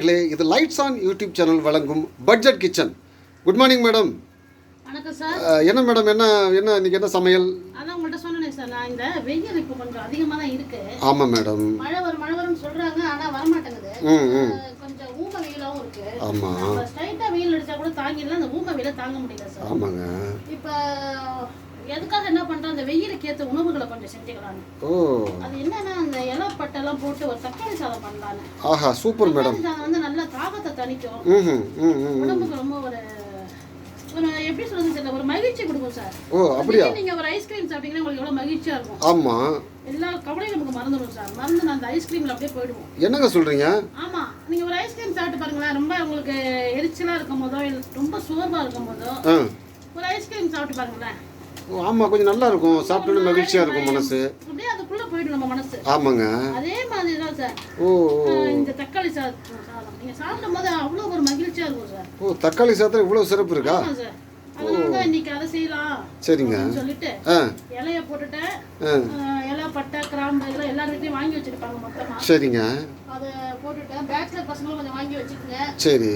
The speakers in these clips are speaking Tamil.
நேயர்களே இது லைட்ஸ் ஆன் யூடியூப் சேனல் வழங்கும் budget kitchen good morning madam வணக்கம் சார் என்ன மேடம் என்ன என்ன இன்னைக்கு என்ன சமையல்? அதான் உங்கள்கிட்ட சொன்னேனே சார் நான் இந்த வெயில் இப்போ கொஞ்சம் அதிகமாக தான் இருக்கு. ஆமாம் மேடம் மழை வரும் மழை வரும்னு சொல்றாங்க ஆனா வரமாட்டேங்குது. கொஞ்சம் ஊம இருக்கு. ஆமாம் வெயில் அடிச்சா கூட தாங்கிடலாம் அந்த ஊம வெயில தாங்க முடியல சார் ஆமாங்க. இப்போ எதுக்காக என்ன பண்றோம் அந்த வெயிலுக்கு ஏற்ற உணவுகளை கொஞ்சம் செஞ்சுக்கலாம்னு ஓ. அது என்னன்னா அந்த இலை பட்டெல்லாம் போட்டு ஒரு தக்காளி சாதம் பண்ணலான்னு. ஆஹா சூப்பர் மேடம். சாதம் வந்து நல்லா தாகத்தை தணிக்கும். உடம்புக்கு ரொம்ப ஒரு ஒரு எப்படி சொல்றது தெரியல ஒரு மகிழ்ச்சி கொடுக்கும் சார். ஓ அப்படியா? நீங்க ஒரு ஐஸ்கிரீம் சாப்பிட்டீங்கன்னா உங்களுக்கு எவ்வளவு மகிழ்ச்சியா இருக்கும். ஆமாம் எல்லா கவலையும் நமக்கு மறந்துடும் சார். மறந்து நான் அந்த ஐஸ்கிரீம்ல அப்படியே போயிடுவோம். என்னங்க சொல்கிறீங்க ஆமா. நீங்க ஒரு ஐஸ்கிரீம் சாப்பிட்டு பாருங்களேன். ரொம்ப உங்களுக்கு எரிச்சலா இருக்கும் போதோ ரொம்ப சோர்வா இருக்கும் போதோ ஒரு ஐஸ்கிரீம் சாப்பிட்டு பாருங்களேன். ஆமாம் கொஞ்சம் நல்லா இருக்கும் சாப்பிட்டோன்னு மகிழ்ச்சியாக இருக்கும் மனசு. அப்படியே அதுக்குள்ள போயிடும் நம்ம மனசு. ஆமாங்க. அதே மாதிரி தான் சார். ஓ இந்த தக்காளி சாதம் சாதம். நீங்க சாப்பிடும் போது அவ்வளோ ஒரு மகிழ்ச்சியா இருக்கும் சார். ஓ தக்காளி சாதத்தில் இவ்வளோ சிறப்பு இருக்கா? ஆமா சார். இன்னைக்கு அதை செய்யலாம் சரிங்க. சொல்லிட்டு இலைய போட்டுட்டேன் இலை பட்டை கிராம்பு இதெல்லாம் எல்லார் வீட்லயும் வாங்கி வச்சிருப்பாங்க மொத்தமா. சரிங்க. அதை போட்டுட்டேன் பேச்சுலர் பசங்களும் கொஞ்சம் வாங்கி வச்சுக்கோங்க. சரி.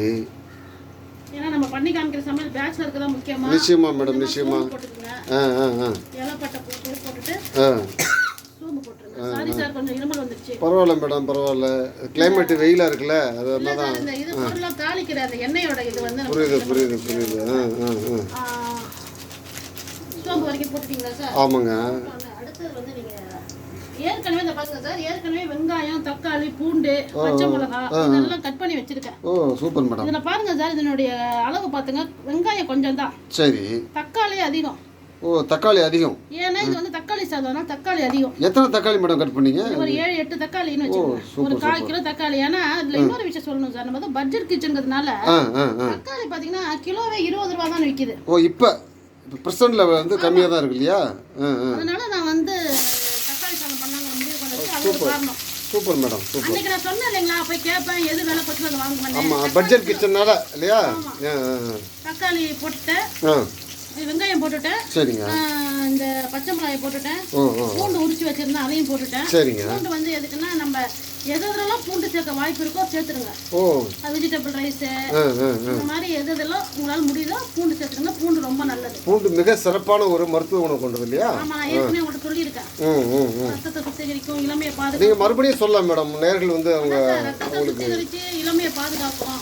ஏன்னா நம்ம பண்ணி காமிக்கிற சமையல் பேச்சுலருக்கு தான் முக்கியமா. நிச்சயமா மேடம் நிச்சயமா. சோம்பு போட்டுக்கோங்க ஆ ஆ. ஆ இலைப்பட்டை போட்டு போட்டுட்டு சோம்பு போட்டுருங்க. சாரி சார் கொஞ்சம் இருமல் வந்துருச்சு. பரவாயில்ல மேடம் பரவாயில்ல. கிளைமேட் வெயிலாக இருக்குல்ல அது தான் சார் இந்த இது பொருளாக தாளிக்கிற அந்த எண்ணெயோட இது வந்து புரியுது புரியுது புரியுது. ஆ ஆ ஆ. ஆ, சோம்பு வரைக்கும் போட்டுட்டீங்களா சார்? ஆமாங்க. அடுத்தது வந்து நீங்க ஏற்கனவே இந்த பாருங்க சார் ஏற்கனவே வெங்காயம் தக்காளி பூண்டு பச்சை மிளகா இதெல்லாம் கட் பண்ணி வச்சிருக்கேன். ஓ சூப்பர் மேடம். இதுல பாருங்க சார் இதனுடைய அளவு பாத்துங்க வெங்காயம் கொஞ்சம் தான் சரி. தக்காளி அதிகம். ஓ தக்காளி அதிகம். ஏன்னா இது வந்து தக்காளி சாதம்னா தக்காளி அதிகம். எத்தனை தக்காளி மேடம் கட் பண்ணீங்க? ஒரு ஏழு எட்டு தக்காளின்னு வச்சுக்கோங்க ஒரு கால் கிலோ தக்காளி. ஏன்னா அதுல இன்னொரு விஷயம் சொல்லணும் சார். நம்ம வந்து பட்ஜெட் கிச்சனுங்கிறதுனால தக்காளி பாத்தீங்கன்னா கிலோவே இருபது ரூபா தான் விற்கிது ஓ இப்போ இப்போ ப்ரெசண்டில் வந்து கம்மியாக தான் இருக்கு இல்லையா? அதனால நான் வந்து தக்காளி சாதம் பண்ணாங்க முடிவு பண்ணது அது ஒரு காரணம். Super madam super. அன்னைக்கு நான் சொன்னேன் இல்லைங்களா போய் கேட்பேன் எது வேலை பற்றி அதை வாங்குவேன் ஆமாம் பட்ஜெட் கிச்சனால இல்லையா? தக்காளி போட்டுட்டேன். வெங்காயம் போட்டுட்டேன். சரிங்க. இந்த பச்சை மிளகாய் போட்டுட்டேன். பூண்டு உரிச்சு வச்சிருந்தேன் அதையும் போட்டுட்டேன். சரிங்க. பூண்டு வந்து எதுக்குன்னா நம்ம எது எதுலலாம் பூண்டு சேர்க்க வாய்ப்பு இருக்கோ சேர்த்துருங்க. ஓ. வெஜிடபிள் ரைஸு இந்த மாதிரி எது எதெல்லாம் உங்களால் முடியுதோ பூண்டு சேர்த்துருங்க. பூண்டு ரொம்ப நல்லது. பூண்டு மிக சிறப்பான ஒரு மருத்துவ உணவு கொண்டது இல்லையா? ஆமா நான் ஏற்கனவே உங்கள்கிட்ட சொல்லியிருக்கேன். ரத்தத்தை சுத்திகரிக்கும் இளமையை பாதுகாக்கும். நீங்கள் மறுபடியும் சொல்லலாம் மேடம். நேர்கள் வந்து அவங்க ரத்தத்தை சுத்திகரிச்சு இளமையை பாதுகாக்கும்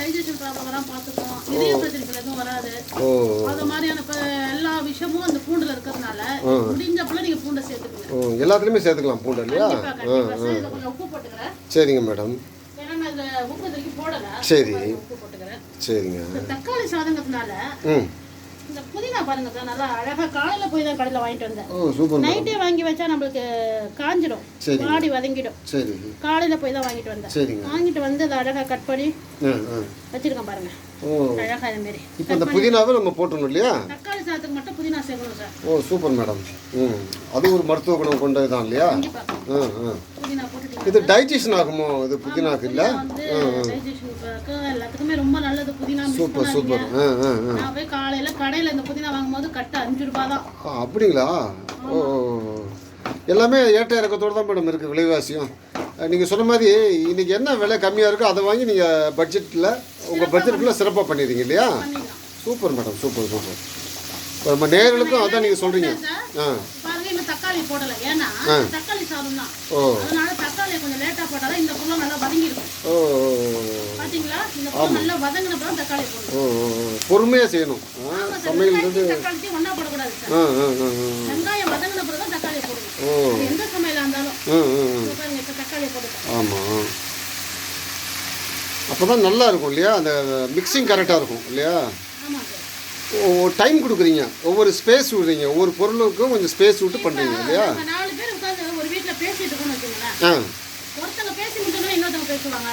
டைஜஷன் ப்ராப்ளம் வராம பார்த்துக்கும் இதய எதுவும் வராது. ஓ. அது மாதிரியான எல்லா விஷயமும் அந்த பூண்டுல இருக்கிறதுனால முடிஞ்சப்பல நீங்க பூண்டை சேர்த்துக்கோங்க. எல்லாத்துலேயுமே சேர்த்துக்கலாம் பூண்டு இல்லையா? உப்பு போட்டுக்கிறேன். சரிங்க மேடம். சரி. சரிங்க. தக்காளி சாதங்கிறதுனால இந்த புதினா பாருங்க சார் நல்லா அழகா காலையில போய் தான் கடையில வாங்கிட்டு வந்தேன். ஓ சூப்பர் மேடம். நைட்டே வாங்கி வச்சா நம்மளுக்கு காஞ்சிடும். பாடி வதங்கிடும். சரி. காலையில போய் தான் வாங்கிட்டு வந்தேன். சரிங்க. வாங்கிட்டு வந்து அதை அழகா கட் பண்ணி வச்சிருக்கேன் பாருங்க. ஓ. அழகா இது மாரி இப்போ இந்த புதினாவை நம்ம போட்டணும் இல்லையா? தக்காளி சாதத்துக்கு மட்டும் புதினா சேர்க்கணும் சார். ஓ சூப்பர் மேடம். ம். அது ஒரு மருத்துவ குணம் கொண்டது தான் இல்லையா புதினா போட்டுட்டீங்க இது டைஜஷன் ஆகுமோ? இது புதினாக்கு இல்லை. எல்லாத்துக்குமே ரொம்ப நல்லது புதினா சூப்பர் சூப்பர் ஆ ஆ ஆ. நான் போய் காலையில கடையில இந்த புதினா வாங்கும்போது கட்டு அஞ்சு ரூபாய் தான். அப்படிங்களா? ஓ. எல்லாமே ஏற்ற இறக்கத்தோடு தான் மேடம் இருக்குது விலைவாசியும். நீங்கள் சொன்ன மாதிரி இன்றைக்கி என்ன விலை கம்மியாக இருக்கோ அதை வாங்கி நீங்கள் பட்ஜெட்டில் உங்கள் பட்ஜெட்டுக்குள்ளே சிறப்பாக பண்ணிடுறீங்க இல்லையா? சூப்பர் மேடம் சூப்பர் சூப்பர் நம்ம நேர்களுக்கும் அதான் நீங்கள் சொல்கிறீங்க ஆ. தக்காளி போடல. ஏன்னா தக்காளி சாதம் தான். அதனால தக்காளியை கொஞ்சம் லேட்டா போட்டாதான் இந்த பொருள் நல்லா வதங்கிருக்கும் ஓ பாத்தீங்களா? இந்த பொருள் நல்லா வதங்கினப்பறம் தக்காளி போடணும். ஓ பொறுமையாக செய்யணும். ஆ சமையல் வந்து தக்காளித்தையும் ஒண்ணா போடக்கூடாது. வெங்காயம் வதங்கினப்பறம் தான் தக்காளி போடணும். எந்த சமையலா இருந்தாலும். ஆ ஆ ஆ. இப்ப பாருங்க இப்ப தக்காளியை போட்டுட்டேன். ஆமாம் அப்போ தான் நல்லா இருக்கும் இல்லையா? அந்த மிக்சிங் கரெக்டாக இருக்கும் இல்லையா? ஆமா டைம் கொடுக்குறீங்க. ஒவ்வொரு ஸ்பேஸ் விடுறீங்க. ஒவ்வொரு பொருளுக்கும் கொஞ்சம் ஸ்பேஸ் விட்டு பண்ணுறீங்க இல்லையா? ஆ.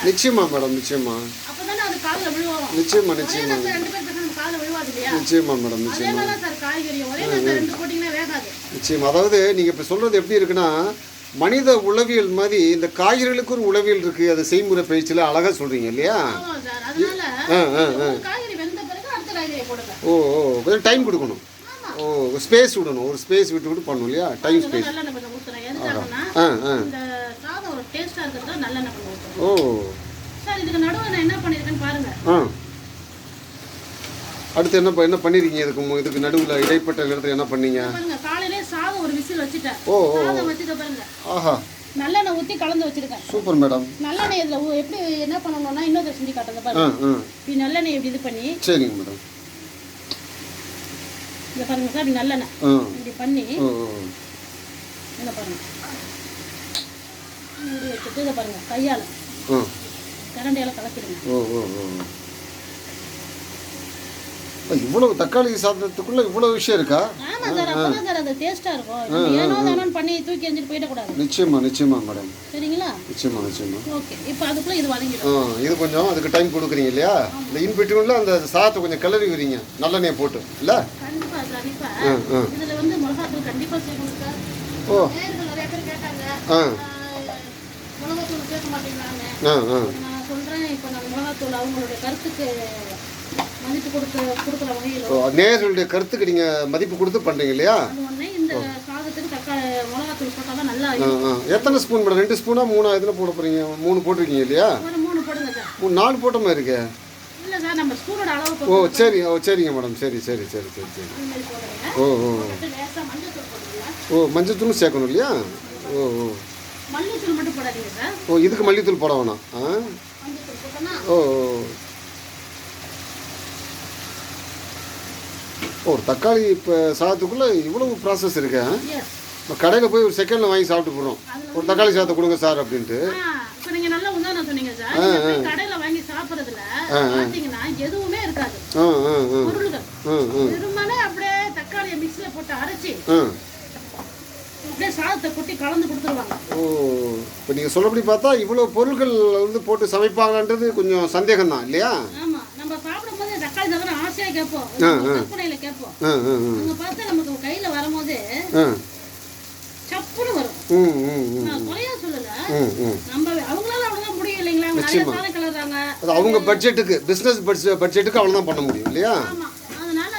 நிச்சயமா மேடம் நிச்சயமா. நிச்சயமா நிச்சயமா. நிச்சயமா மேடம் நிச்சயமா. நிச்சயமா. அதாவது நீங்கள் இப்போ சொல்கிறது எப்படி இருக்குன்னா மனித உளவியல் மாதிரி இந்த காய்கறிகளுக்கு ஒரு உளவியல் இருக்குது அது செய்முறை பயிற்சியில் அழகாக சொல்கிறீங்க இல்லையா? அதனால ஆ ஆ ஒரு காய்கறி வெந்த பிறகு அடுத்த காய்கறியை போடுங்க ஓ ஓ கொஞ்சம் டைம் கொடுக்கணும். ஓ ஸ்பேஸ் விடணும். ஒரு ஸ்பேஸ் விட்டு விட்டு பண்ணணும் இல்லையா? டைம் ஸ்பேஸ் ஆ ஆ. ஓ. சார் இதுக்கு நடுவில் பாருங்க. ஆ. அடுத்து என்ன என்ன பண்ணிருக்கீங்க? இதுக்கு இதுக்கு நடுவில் இடைப்பட்ட நேரத்தில் என்ன பண்ணீங்க? காலையிலே சாதம் ஒரு விசில் வச்சுட்டேன். ஓ ஓ ஆஹா. நல்லெண்ணெய் ஊற்றி கலந்து வச்சிருக்கேன். Super madam. நல்லெண்ணெய் இதில் எப்படி என்ன பண்ணணும்னா இன்னொரு செஞ்சு காட்டுங்க பாருங்க. நல்லெண்ணெய் இப்படி இது பண்ணி சரிங்க மேடம். இதை பாருங்க சார் நல்லெண்ணெய். இப்படி பண்ணி இதை பாருங்க. இப்படி வச்சுட்டு இதை பாருங்க கையால். கரண்டியால் கலக்கிடுங்க. இவ்வளவு தக்காளி சாதத்துக்குள்ள இவ்வளவு விஷயம் இருக்கா? ஆமா சார் அப்பதான் சார் அது டேஸ்டா இருக்கும். நம்ம ஏனோ தானோன்னு பண்ணி தூக்கி எறிஞ்சிட்டு போயிடக்கூடாது. நிச்சயமா நிச்சயமா மேடம் சரிங்களா? நிச்சயமா நிச்சயமா. ஓகே இப்போ அதுக்குள்ள இது ஆ வதங்கிடும் இது கொஞ்சம் அதுக்கு டைம் கொடுக்குறீங்க இல்லையா? இந்த இன்பிட்வீனில் அந்த சாதத்தை கொஞ்சம் கிளறி விடுறீங்க. நல்லெண்ணெய் போட்டு இல்லை? கண்டிப்பா இதுல வந்து மிளகாத்தூள் கண்டிப்பா சேர்க்கணும் சார். ஓ. நேயர்கள் நிறைய பேர் கேட்டாங்க. ஆ. ஆஹ், மிளகாத்தூள் சேர்க்க மாட்டேங்கிறாங்க. ஆ. நான் சொல்றேன் இப்போ நான் மிளகாத்தூள் அவங்களுடைய கருத்துக்கு மதிப்பு கொடுக்க கொடுக்குற வகையில். ஓ நேயர்களுடைய கருத்துக்கு நீங்கள் மதிப்பு கொடுத்து பண்ணுறீங்க இல்லையா? அது ஒண்ணே இந்த சாதத்துக்கு தக்காளி மிளகாத்தூள் போட்டால் தான் நல்லா ஆ ஆ. எத்தனை ஸ்பூன் மேடம்? ரெண்டு ஸ்பூனா மூணா? எதுல போட போகிறீங்க மூணு போட்டிருக்கீங்க இல்லையா? ஒரு மூணு போடுங்க சார். மூணு நாலு போட்ட மாதிரி இருக்கே. இல்லை சார் நம்ம ஸ்பூனோட அளவு ஓ போட்டு சரி ஓ சரிங்க மேடம். சரி சரி சரி சரி சரி. மாதிரி போடுறேங்க ஓ ஓ. போட்டு லேசாக மஞ்சள் தூள் போடுறீங்க ஓ மஞ்சத்தூளும் சேர்க்கணும் இல்லையா? ஓ ஓ. மல்லித்தூள் மட்டும் போடாதீங்க சார். ஓ இதுக்கு மல்லித்தூள் போட வேணாம். ஆ? மஞ்சள் தூள் ஓ ஓ. ஒரு தக்காளி இப்போ சாதத்துக்குள்ளே இவ்வளவு ப்ராசஸ் இருக்கு இப்போ கடையில் போய் ஒரு செகண்டில் வாங்கி சாப்பிட்டு போகிறோம் ஒரு தக்காளி சாதத்தை கொடுங்க சார் அப்படின்ட்டு. நீங்கள் நல்லா உதாரணம் சொன்னீங்க சார். நீங்கள் போய் கடையில் வாங்கி சாப்பிட்றதுல பார்த்தீங்கன்னா எதுவுமே இருக்காது. பொருள்கள். வெறுமனே அப்படியே தக்காளியை மிக்ஸியில் போட்டு அரைச்சி ஆ. அப்படியே சாதத்தை கொட்டி கலந்து கொடுத்துருவாங்க. ஓ இப்போ நீங்கள் சொல்லப்படி பார்த்தா இவ்வளோ பொருட்கள் வந்து போட்டு சமைப்பாங்கன்றது கொஞ்சம் சந்தேகம் தான் இல்லையா ஆமா நம்ம சாப்பிடும்போது தக்காளி சாதம் ஆசையா கேட்போம். கற்பனையில கேட்போம் அங்க பார்த்தா நமக்கு கையில வரும்போது சப்புன்னு வரும். நான் குறையா சொல்லல. நம்ம அவங்களால அவ்வளவுதான் முடியும் இல்லைங்களா? அவங்க நிறைய சாதம் கலர்றாங்க. அது அவங்க பட்ஜெட்டுக்கு பிஸ்னஸ் பட்ஜெட்டுக்கு அவ்வளோ தான் பண்ண முடியும் இல்லையா? அதனால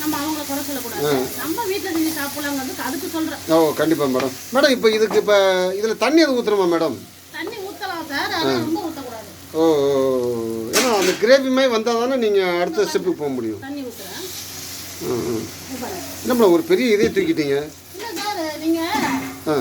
நம்ம அவங்கள குறை சொல்லக்கூடாது. நம்ம வீட்டுல செஞ்சு சாப்பிடலாங்கிறதுக்கு அதுக்கு சொல்றேன். ஓ கண்டிப்பாக மேடம். மேடம் இப்போ இதுக்கு இப்போ இதில் தண்ணி எதுவும் ஊற்றுறோமா மேடம்? தண்ணி ஊத்தலாம் சார் ரொம்ப ஊத்தக்கூடாது. ஓ ஓ, அந்த கிரேவி மாதிரி வந்தால் தானே நீங்கள் அடுத்த ஸ்டெப்புக்கு போக முடியும். தண்ணி ஊத்துறேன். ம் ம் இது பாருங்க. என்ன மேடம் ஒரு பெரிய இதே தூக்கிட்டீங்க? இல்ல சார் நீங்க ஆ.